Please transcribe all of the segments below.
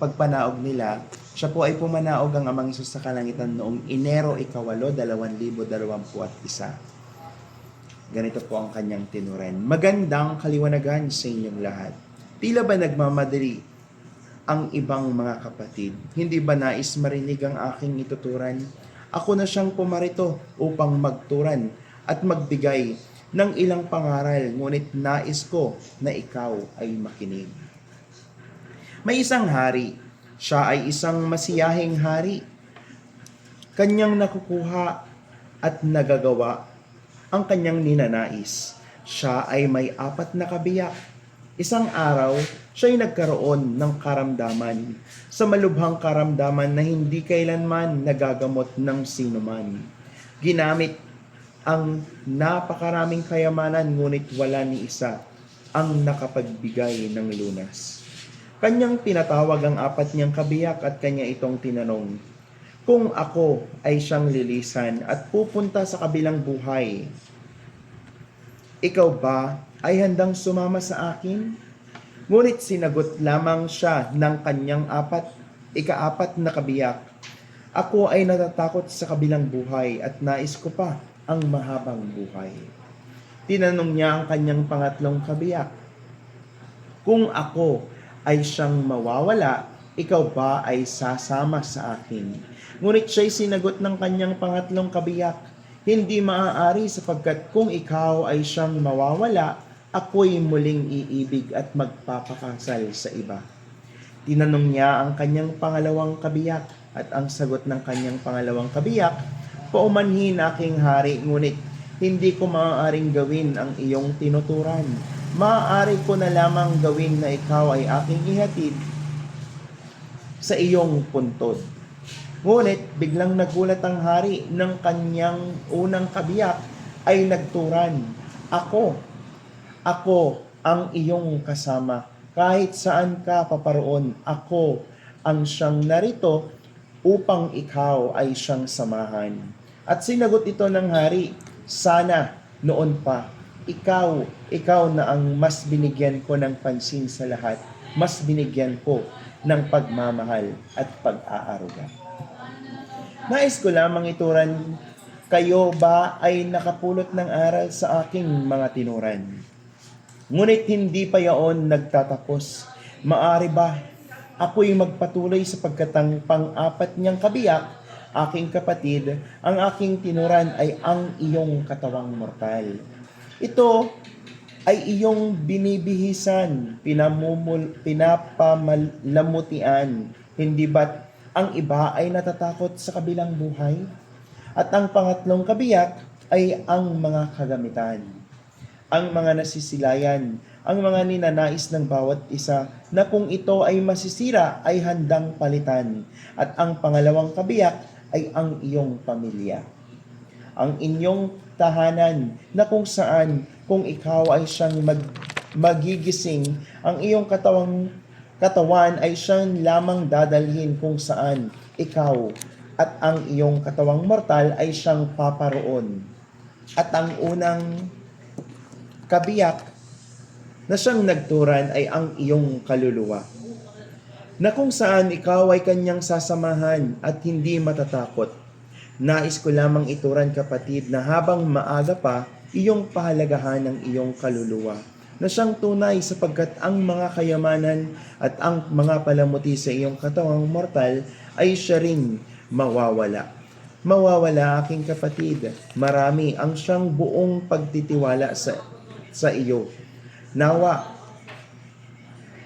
pagpanaog nila, siya po ay pumanaog ang amang Isus sa kalangitan noong Enero ikawalo, 2021. Ganito po ang kanyang tinuren. Magandang kaliwanagan sa inyong lahat. Tila ba nagmamadali ang ibang mga kapatid? Hindi ba nais marinig ang aking ituturan? Ako na siyang pumarito upang magturan at magbigay ng ilang pangaral, ngunit nais ko na ikaw ay makinig. May isang hari, siya ay isang masiyahing hari. Kanyang nakukuha at nagagawa ang kanyang ninanais. Siya ay may apat na kabiyak. Isang araw, siya ay nagkaroon ng karamdaman sa malubhang karamdaman na hindi kailanman nagagamot ng sinuman. Ginamit ang napakaraming kayamanan ngunit wala ni isa ang nakapagbigay ng lunas. Kanyang pinatawag ang apat niyang kabiyak at kanya itong tinanong, Kung ako ay siyang lilisan at pupunta sa kabilang buhay, ikaw ba ay handang sumama sa akin? Ngunit sinagot lamang siya ng kanyang apat, ikaapat na kabiyak, Ako ay natatakot sa kabilang buhay at nais ko pa ang mahabang buhay. Tinanong niya ang kanyang pangatlong kabiyak, Kung ako ay siyang mawawala, ikaw ba ay sasama sa akin? Ngunit siya'y sinagot ng kanyang pangatlong kabiyak, Hindi maaari sapagkat kung ikaw ay siyang mawawala, ako'y muling iibig at magpapakasal sa iba. Tinanong niya ang kanyang pangalawang kabiyak at ang sagot ng kanyang pangalawang kabiyak, Paumanhin aking hari, ngunit hindi ko maaaring gawin ang iyong tinuturan. Maaari ko na lamang gawin na ikaw ay aking ihatid sa iyong puntod. Ngunit biglang nagulat ang hari ng kanyang unang kabiyak ay nagturan. Ako, ako ang iyong kasama. Kahit saan ka paparoon, ako ang siyang narito upang ikaw ay siyang samahan. At sinagot ito ng hari, sana noon pa, ikaw, ikaw na ang mas binigyan ko ng pansin sa lahat, mas binigyan ko ng pagmamahal at pag-aaruga. Nais ko lamang ituran, kayo ba ay nakapulot ng aral sa aking mga tinuran? Ngunit hindi pa yaon nagtatapos. Maari ba ako'y magpatuloy sapagkat ang pang-apat niyang kabiyak, aking kapatid, ang aking tinuran ay ang iyong katawang mortal. Ito ay iyong binibihisan, pinamumul, pinapalamutian, hindi ba't ang iba ay natatakot sa kabilang buhay? At ang pangatlong kabiyak ay ang mga kagamitan. Ang mga nasisilayan, ang mga ninanais ng bawat isa na kung ito ay masisira ay handang palitan. At ang pangalawang kabiyak ay ang iyong pamilya. Ang inyong tahanan na kung saan kung ikaw ay siyang mag, magigising, ang iyong katawang katawan ay siyang lamang dadalhin kung saan ikaw at ang iyong katawang mortal ay siyang paparoon. At ang unang kabiyak na siyang nagturan ay ang iyong kaluluwa. Na kung saan ikaw ay kanyang sasamahan at hindi matatakot. Nais ko lamang ituran kapatid na habang maaga pa, iyong pahalagahan ng iyong kaluluwa na siyang tunay sapagkat ang mga kayamanan at ang mga palamuti sa iyong katawang mortal ay siya ring mawawala. Mawawala aking kapatid, marami ang siyang buong pagtitiwala sa, sa iyo. Nawa,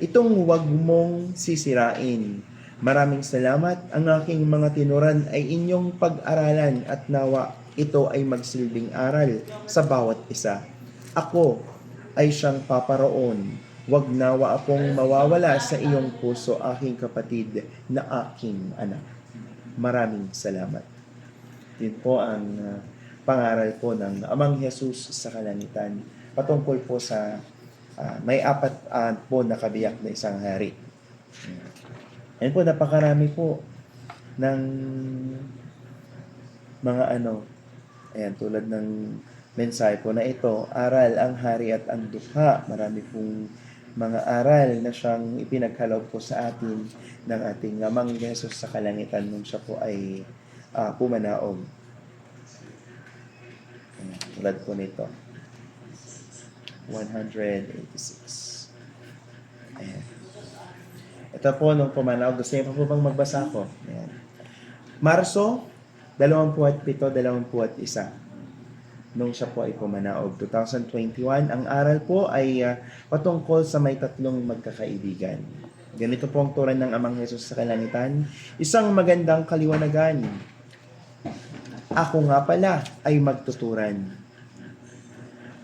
itong huwag mong sisirain. Maraming salamat. Ang aking mga tinuran ay inyong pag-aralan at nawa ito ay magsilbing aral sa bawat isa. Ako ay siyang paparoon. Huwag nawa akong mawawala sa iyong puso, aking kapatid, na aking anak. Maraming salamat. Yun po ang uh, pangaral po ng Amang Jesus sa Kalangitan patungkol po sa uh, may apat uh, po na kabiyak na isang hari. Yan po, napakarami po ng mga ano, ayan, tulad ng mensahe po na ito, aral ang hari at ang dukha. Marami pong mga aral na siyang ipinaghalaw po sa atin ng ating amang Jesus sa kalangitan nung siya po ay ah, pumanaog. Ayan, Tulad po nito. 186. Ayan. Ito po nung pumanaog. Gusto niyo pa po bang magbasa ko? Ayan. Marso, 27, 21 nung siya po ay pumanaog. 2021, ang aral po ay ah, patungkol sa may tatlong magkakaibigan. Ganito po ang turan ng Amang Jesus sa Kalangitan. Isang magandang kaliwanagan. Ako nga pala ay magtuturan.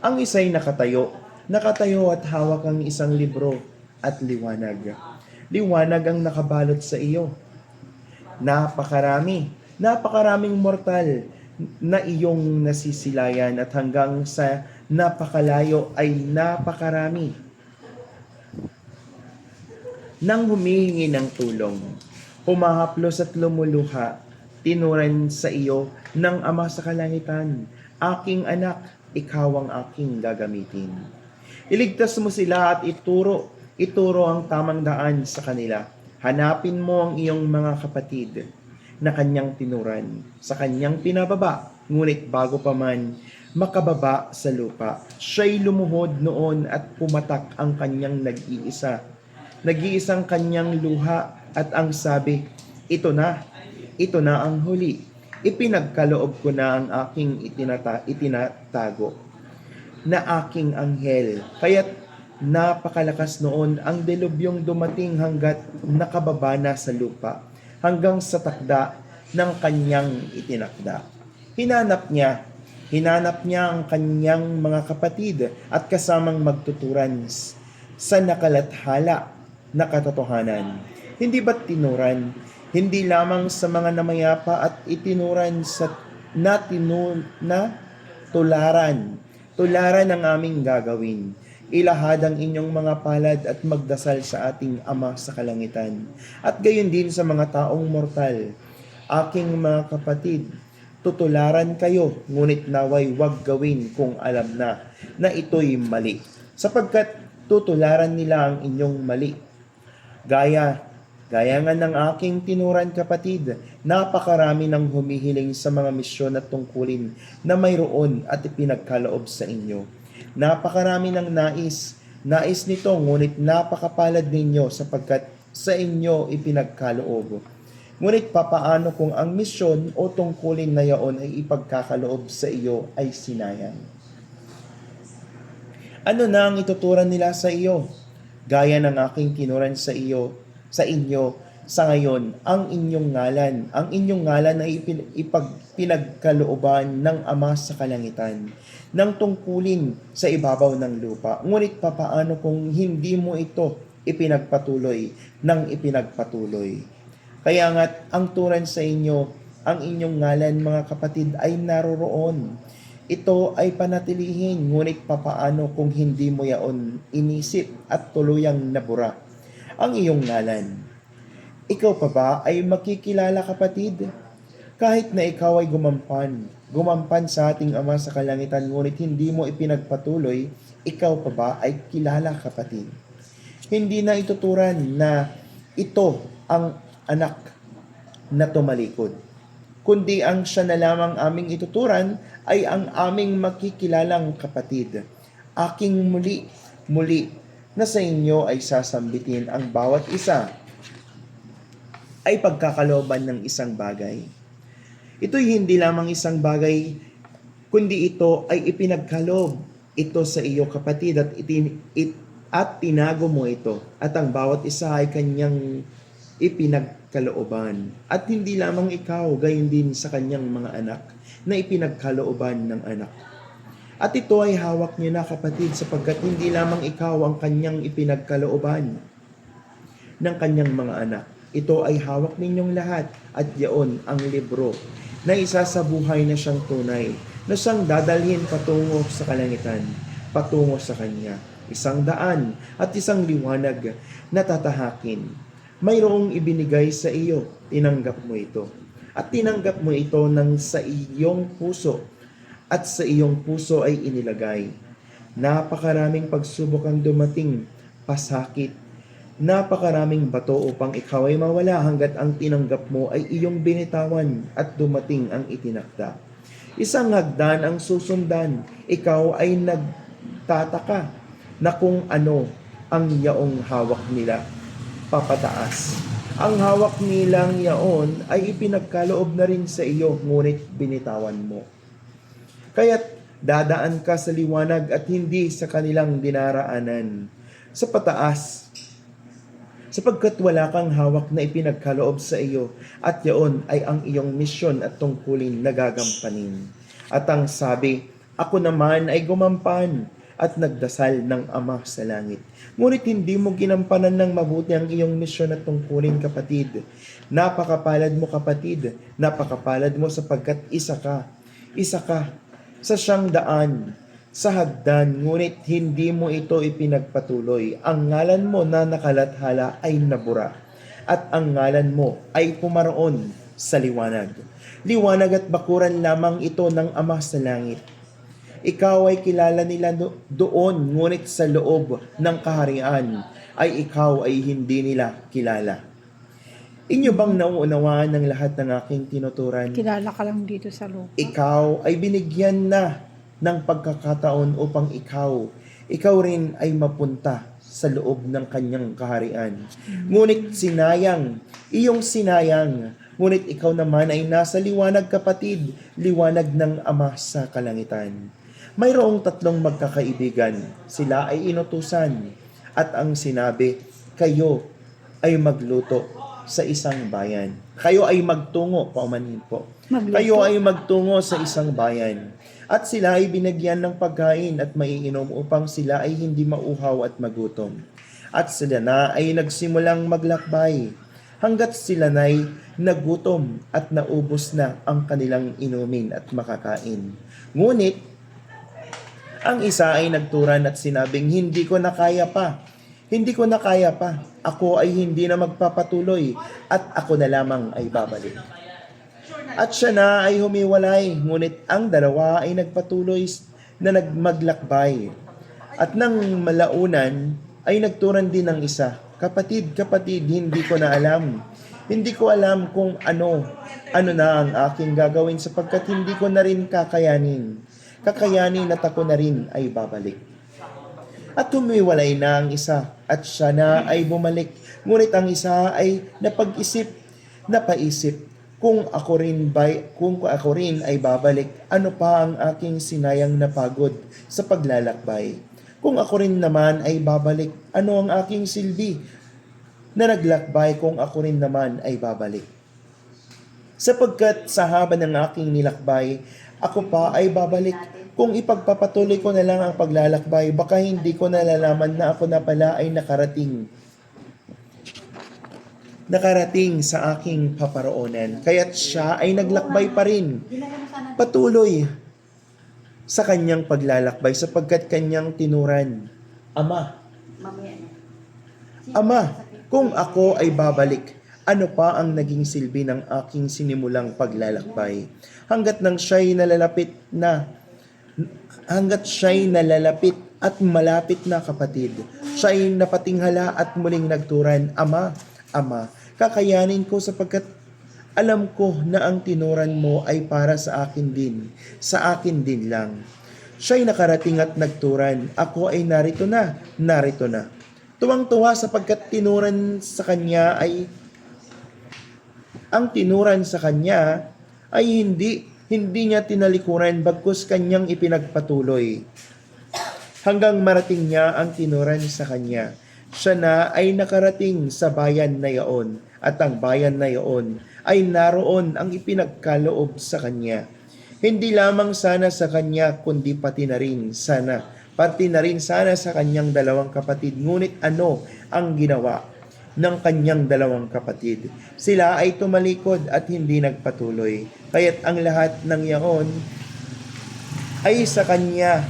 Ang isa'y nakatayo. Nakatayo at hawak ang isang libro at liwanag. Liwanag ang nakabalot sa iyo. Napakarami, napakaraming mortal na iyong nasisilayan at hanggang sa napakalayo ay napakarami nang humihingi ng tulong. Humahaplos at lumuluha, tinuran sa iyo ng Ama sa Kalangitan, Aking anak, ikaw ang aking gagamitin. Iligtas mo sila at ituro, ituro ang tamang daan sa kanila. Hanapin mo ang iyong mga kapatid na kanyang tinuran, sa kanyang pinababa, ngunit bago pa man makababa sa lupa, siya'y lumuhod noon at pumatak ang kanyang nag-iisa nag-iisang kanyang luha at ang sabi, ito na, ito na ang huli. Ipinagkaloob ko na ang aking itinata, itinatago na aking anghel. Kaya't napakalakas noon ang delubyong dumating hanggat nakababa na sa lupa hanggang sa takda ng kanyang itinakda. Hinanap niya, hinanap niya ang kanyang mga kapatid at kasamang magtuturan sa nakalathala na katotohanan. Hindi ba't tinuran? Hindi lamang sa mga namayapa at itinuran sa na, tinu, na tularan. Tularan ang aming gagawin. Ilahad ang inyong mga palad at magdasal sa ating Ama sa Kalangitan. At gayon din sa mga taong mortal. Aking mga kapatid, tutularan kayo, ngunit naway wag gawin kung alam na na ito'y mali. Sapagkat tutularan nila ang inyong mali Gaya, gaya nga ng aking tinuran kapatid, napakarami ng humihiling sa mga misyon at tungkulin na mayroon at ipinagkaloob sa inyo. Napakarami ng nais, nais nito ngunit napakapalad ninyo sapagkat sa inyo ipinagkaloob. Ngunit papaano kung ang misyon o tungkulin na yaon ay ipagkakaloob sa iyo ay sinayang? Ano na ang ituturan nila sa iyo? Gaya ng aking tinuran sa iyo, sa inyo, sa ngayon, ang inyong ngalan, ang inyong ngalan ay ipin, ipag, pinagkalooban ng Ama sa Kalangitan, ng tungkulin sa ibabaw ng lupa. Ngunit papaano kung hindi mo ito ipinagpatuloy ng ipinagpatuloy? Kaya nga't ang turan sa inyo, ang inyong ngalan mga kapatid ay naroroon ito ay panatilihin, ngunit papaano kung hindi mo yaon inisip at tuluyang nabura ang iyong ngalan. Ikaw pa ba ay makikilala kapatid? Kahit na ikaw ay gumampan, gumampan sa ating Ama sa Kalangitan, ngunit hindi mo ipinagpatuloy, ikaw pa ba ay kilala kapatid? Hindi na ituturan na ito ang anak na tumalikod kundi ang siya na lamang aming ituturan ay ang aming makikilalang kapatid. Aking muli, muli, na sa inyo ay sasambitin ang bawat isa ay pagkakalooban ng isang bagay. Ito'y hindi lamang isang bagay, kundi ito ay ipinagkaloob ito sa iyo kapatid at, itin, it, at tinago mo ito at ang bawat isa ay kanyang ipinagkalooban. At hindi lamang ikaw, gayon din sa kanyang mga anak na ipinagkalooban ng anak. At ito ay hawak niyo na kapatid sapagkat hindi lamang ikaw ang kanyang ipinagkalooban ng kanyang mga anak. Ito ay hawak ninyong lahat at yaon ang libro na isa sa buhay na siyang tunay na siyang dadalhin patungo sa kalangitan, patungo sa kanya. Isang daan at isang liwanag na tatahakin mayroong ibinigay sa iyo, tinanggap mo ito. At tinanggap mo ito ng sa iyong puso at sa iyong puso ay inilagay. Napakaraming pagsubok ang dumating pasakit, napakaraming bato upang ikaw ay mawala hanggat ang tinanggap mo ay iyong binitawan at dumating ang itinakda. Isang hagdan ang susundan, ikaw ay nagtataka na kung ano ang yaong hawak nila papataas. Ang hawak nilang yaon ay ipinagkaloob na rin sa iyo, ngunit binitawan mo. Kaya't dadaan ka sa liwanag at hindi sa kanilang dinaraanan. Sa pataas, sapagkat wala kang hawak na ipinagkaloob sa iyo at yaon ay ang iyong misyon at tungkulin na. At ang sabi, ako naman ay gumampan at nagdasal ng Ama sa langit. Ngunit hindi mo ginampanan ng mabuti ang iyong misyon at tungkulin kapatid. Napakapalad mo kapatid, napakapalad mo sapagkat isa ka, isa ka sa siyang daan, sa hagdan, ngunit hindi mo ito ipinagpatuloy. Ang ngalan mo na nakalathala ay nabura, at ang ngalan mo ay pumaroon sa liwanag. Liwanag at bakuran lamang ito ng Ama sa langit. Ikaw ay kilala nila do- doon, ngunit sa loob ng kaharian ay ikaw ay hindi nila kilala. Inyo bang nauunawaan ng lahat ng aking tinuturan? Kilala ka lang dito sa lupa. ikaw ay binigyan na ng pagkakataon upang ikaw, ikaw rin ay mapunta sa loob ng kanyang kaharian. Ngunit sinayang, iyong sinayang, ngunit ikaw naman ay nasa liwanag kapatid, liwanag ng Ama sa kalangitan. Mayroong tatlong magkakaibigan, sila ay inutusan, at ang sinabi, kayo ay magluto sa isang bayan. Kayo ay magtungo, paumanhin po. Magluto. Kayo ay magtungo sa isang bayan. At sila ay binagyan ng pagkain at maiinom upang sila ay hindi mauhaw at magutom. At sila na ay nagsimulang maglakbay hanggat sila na ay nagutom at naubos na ang kanilang inumin at makakain. Ngunit, ang isa ay nagturan at sinabing, hindi ko na kaya pa. Hindi ko na kaya pa. Ako ay hindi na magpapatuloy at ako na lamang ay babalik. At siya na ay humiwalay, ngunit ang dalawa ay nagpatuloy na nagmaglakbay. At nang malaunan, ay nagturan din ng isa, Kapatid, kapatid, hindi ko na alam. Hindi ko alam kung ano, ano na ang aking gagawin sapagkat hindi ko na rin kakayanin. Kakayanin at ako na rin ay babalik. At humiwalay na ang isa at siya na ay bumalik. Ngunit ang isa ay napag-isip, napaisip, kung ako rin ba, kung ako rin ay babalik, ano pa ang aking sinayang na pagod sa paglalakbay? Kung ako rin naman ay babalik, ano ang aking silbi na naglakbay kung ako rin naman ay babalik? Sapagkat sa haba ng aking nilakbay, ako pa ay babalik. Kung ipagpapatuloy ko na lang ang paglalakbay, baka hindi ko nalalaman na ako na pala ay nakarating. Nakarating sa aking paparoonan. Kaya't siya ay naglakbay pa rin. Patuloy sa kanyang paglalakbay sapagkat kanyang tinuran. Ama, Ama, kung ako ay babalik, ano pa ang naging silbi ng aking sinimulang paglalakbay? Hanggat nang siya'y nalalapit na, hanggat siya'y nalalapit at malapit na kapatid, siya'y napatinghala at muling nagturan, Ama, Ama, kakayanin ko sapagkat alam ko na ang tinuran mo ay para sa akin din, sa akin din lang. Siya'y nakarating at nagturan, ako ay narito na, narito na. Tuwang-tuwa sapagkat tinuran sa kanya ay ang tinuran sa kanya ay hindi hindi niya tinalikuran bagkus kanyang ipinagpatuloy. Hanggang marating niya ang tinuran sa kanya. Siya na ay nakarating sa bayan na yaon at ang bayan na yaon ay naroon ang ipinagkaloob sa kanya. Hindi lamang sana sa kanya kundi pati na rin sana pati na rin sana sa kanyang dalawang kapatid. Ngunit ano ang ginawa ng kanyang dalawang kapatid? Sila ay tumalikod at hindi nagpatuloy. Kaya't ang lahat ng yaon ay sa kanya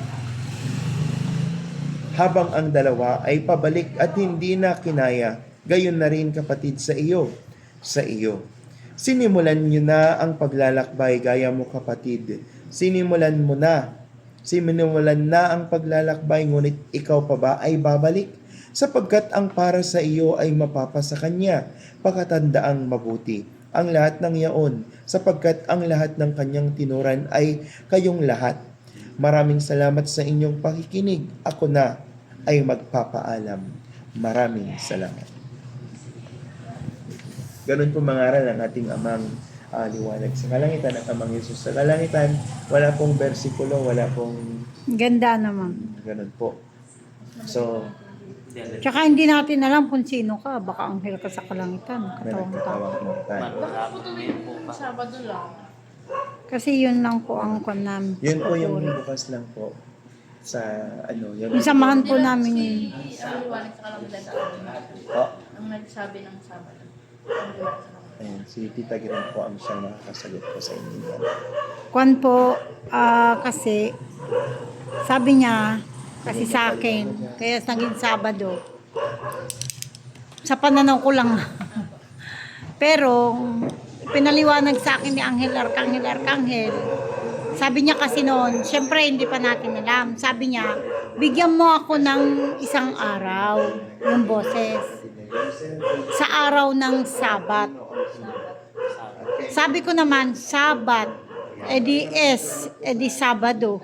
habang ang dalawa ay pabalik at hindi na kinaya. Gayon na rin kapatid sa iyo, sa iyo. Sinimulan niyo na ang paglalakbay gaya mo kapatid. Sinimulan mo na Sinimulan na ang paglalakbay, ngunit ikaw pa ba ay babalik? sapagkat ang para sa iyo ay mapapasa kanya, pakatandaang mabuti. Ang lahat ng yaon, sapagkat ang lahat ng kanyang tinuran ay kayong lahat. Maraming salamat sa inyong pakikinig. Ako na ay magpapaalam. Maraming salamat. Ganun po mangaral ang ating amang ah, liwanag sa kalangitan at amang Yesus sa kalangitan. Wala pong bersikulo, wala pong Ganda naman. ganun po. So, Tsaka hindi natin alam kung sino ka. Baka anghel ka sa kalangitan. Katawang tao. nagtatawang intan. Sabado lang. Kasi yun lang po ang kwan namin. Yun po yung bukas lang po sa ano, yung Yung samahan po namin Si ang liwanag sa kalangitan Oh, ang nagsabi ng Sabado. Ang liwanag sa ayun, si Tita Giron po ang siyang nakakasagot po sa inyo. yan. Kwan po, ah, kasi, sabi niya, kasi sa akin, kaya naging Sabado, sa pananaw ko lang. Pero, pinaliwanag sa akin ni Angel Arcangel Arcangel, sabi niya kasi noon, syempre hindi pa natin alam, sabi niya, bigyan mo ako ng isang araw, yung boses, sa araw ng Sabat. Sabi ko naman, Sabat, edi es, edi Sabado.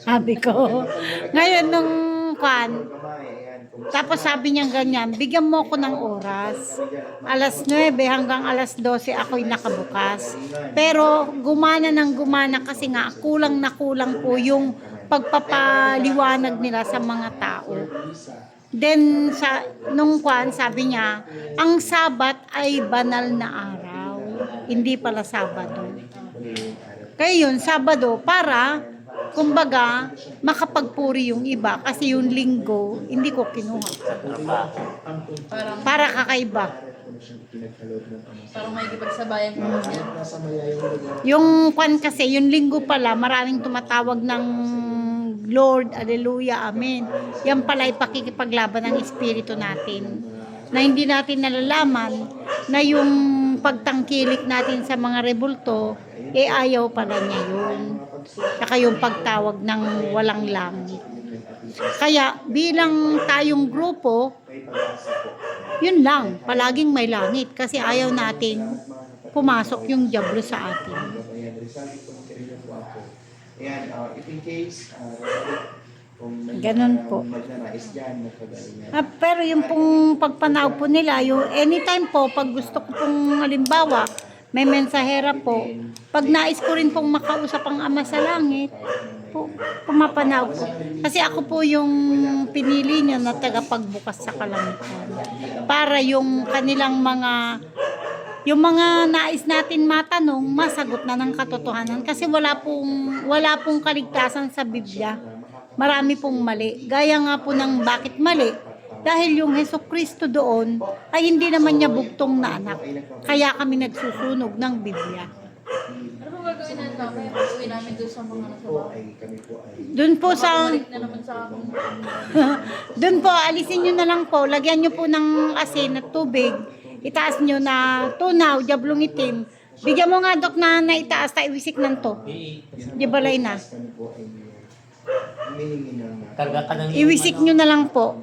Sabi ko. Ngayon nung kwan, tapos sabi niya ganyan, bigyan mo ko ng oras. Alas 9 hanggang alas 12 ako'y nakabukas. Pero gumana ng gumana kasi nga kulang na kulang po yung pagpapaliwanag nila sa mga tao. Then sa nung kwan sabi niya, ang Sabat ay banal na araw, hindi pala Sabado. Kaya yun, Sabado, para, kumbaga, makapagpuri yung iba. Kasi yung linggo, hindi ko kinuha. Parang, Para kakaiba. parang may kipagsabayan ko yan. Yung kwan kasi, yung linggo pala, maraming tumatawag ng Lord, Alleluia, Amen. Yan pala ay pakikipaglaban ng Espiritu natin. Na hindi natin nalalaman na yung pagtangkilik natin sa mga rebulto, eh ayaw pala niya yun. Saka yung pagtawag ng walang langit. Kaya bilang tayong grupo, yun lang, palaging may langit kasi ayaw natin pumasok yung diablo sa atin. Resabi po. Ah, pero yung pong pagpanaw po nila, yung anytime po, pag gusto ko pong halimbawa, may mensahera po, pag nais ko rin pong makausap ang Ama sa Langit, po, pumapanaw po. Kasi ako po yung pinili niya na tagapagbukas sa kalangitan. Para yung kanilang mga yung mga nais natin matanong, masagot na ng katotohanan kasi wala pong wala pong kaligtasan sa Biblia. Marami pong mali. Gaya nga po ng bakit mali? Dahil yung Heso Kristo doon ay hindi naman niya bugtong na anak. Kaya kami nagsusunog ng Biblia. Ano ba gagawin kami? Pag-uwi namin doon sa mga nasa bahay. Doon po sa na. Doon po, alisin nyo na lang po. Lagyan nyo po ng asin at tubig. Itaas nyo na tunaw, jablong itim. Bigyan mo nga, Dok, na naitaas tayo iwisik ng to. Di balay na. Iwisik nyo na lang po.